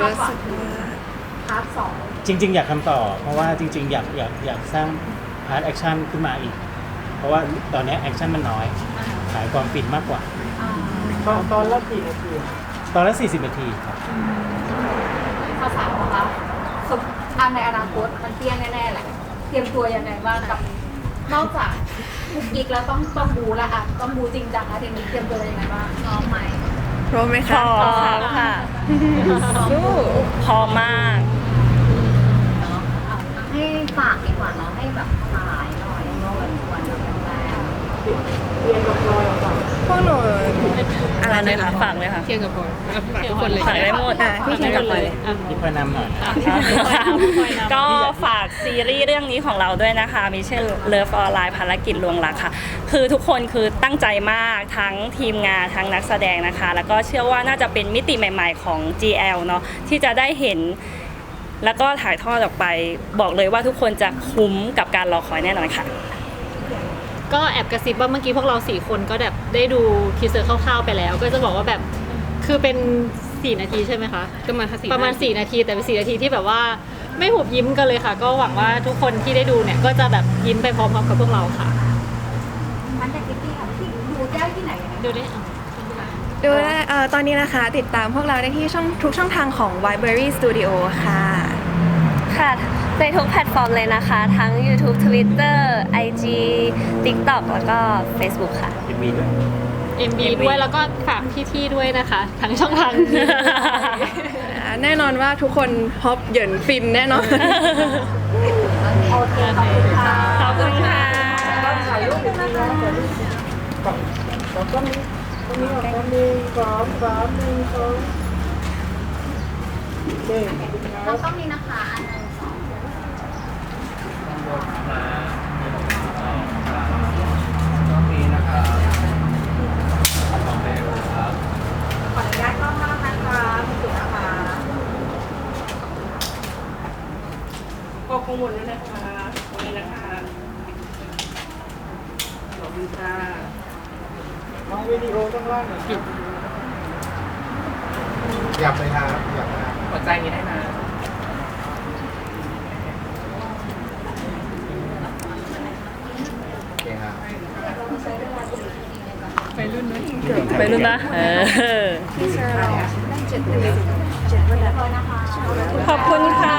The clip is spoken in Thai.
เรารู้สึกว่าพาร์ทสองจริง ๆ อยากทำต่อ เพราะว่าจริง ๆ อยากอยากอยากสร้างพาร์ทแอคชั่นขึ้นมาอีก เพราะว่าตอนนี้แอคชั่นมันน้อยขายความฟินมากกว่า อ่าตอนตอนละกี่นาที ตอนละ 40 นาทีครับ ภาษานะคะสมอันในอนาคตมันเตี้ยแน่ๆแหละเตรียมตัวยังไงบ้างกับนอกจากคุกกิ๊กแล้วต้องต้องบูละอะต้องบูจริงจังนะทีนี้เตรียมตัวยังไงบ้างพร้อมไหม พร้อมไหมพร้คะอมค่ะ สู้พร้อมมาก เนาะอะให้ฝากดีกว่าเนาะให้แบบขายหน่อยเมื่อวันวันแรก เรียนกับพลอยก่อน พวกหนูอะไรอะไรนะนะคะคะฝากเลยค่ะเทียงกับคนทุกคนเลยฝากได้หมดอะพี่เทียนกับพลอยเลยพี่พลอยนำหน่อยก็ฝากซีรีส์เรื่องนี้ของเราด้วยนะคะมิเชลเลิฟออนไลน์ภารกิจลวงรักค่ะ คือทุกคนคือตั้งใจมากทั้งทีมงานทั้งนักแสดงนะคะ แล้วก็เชื่อว่าน่าจะเป็นมิติใหม่ ๆของ GL เนาะที่จะได้เห็นแล้วก็ถ่ายทอดออกไปบอกเลยว่าทุกคนจะคุ้มกับการรอคอยแน่นอนค่ะ ก็แอบกระซิบว่าเมื่อกี้พวกเราสี่คนก็แบบได้ดูทีเซอร์คร่าวๆไปแล้ว ก็จะบอกว่าแบบคือเป็น4นาทีใช่ไหมคะประมาณสี่ประมาณ4นาทีแต่เป็น4นาทีที่แบบว่าไม่หุบยิ้มกันเลยค่ะ ก็หวังว่าทุกคนที่ได้ดูเนี่ยก็จะแบบยิ้มไปพร้อมๆกับพวกเราค่ะ มันจากคิตตี้ค่ะที่ดูได้ที่ไหนยังไงดูได้อะดูได้เอ่อตอนนี้นะคะติดตามพวกเราได้ที่ช่องทุกช่องทางของ Viberry Studio ค่ะ ค่ะ ในทุกแพลตฟอร์มเลยนะคะ ทั้ง YouTube Twitter IG TikTok แล้วก็ Facebook ค่ะ เอ็มวีด้วย MB ด้วยแล้วก็ฝากพี่ๆด้วยนะคะ ทั้งช่องทางอ่าแน่นอนว่าทุกคนฮอปเหยินฟินแน่นอนโอเคขอบคุณค่ะขอบคุณค่ะถ่ายรูปอีกทีนะถ่ายรูปกับกับก็มีตรงนี้ก่อนก็มีสามสามหนึ่งสองโอเคขอบคุณคเรารับต้องมีนะคะอันหนึ่งสอง ขออนุญาตกล้องมากนะคะคุณสุนะคะก็คงหมดแล้วนะคะตรงนี้นะคะขอบคุณค่ะน้องวิดีโอต้องล่างหน่อยอยากไปครับอยากไปครับหัวใจนี้ได้นะ โอเคครับไปรุ่นนะเออขอบคุณค่ะ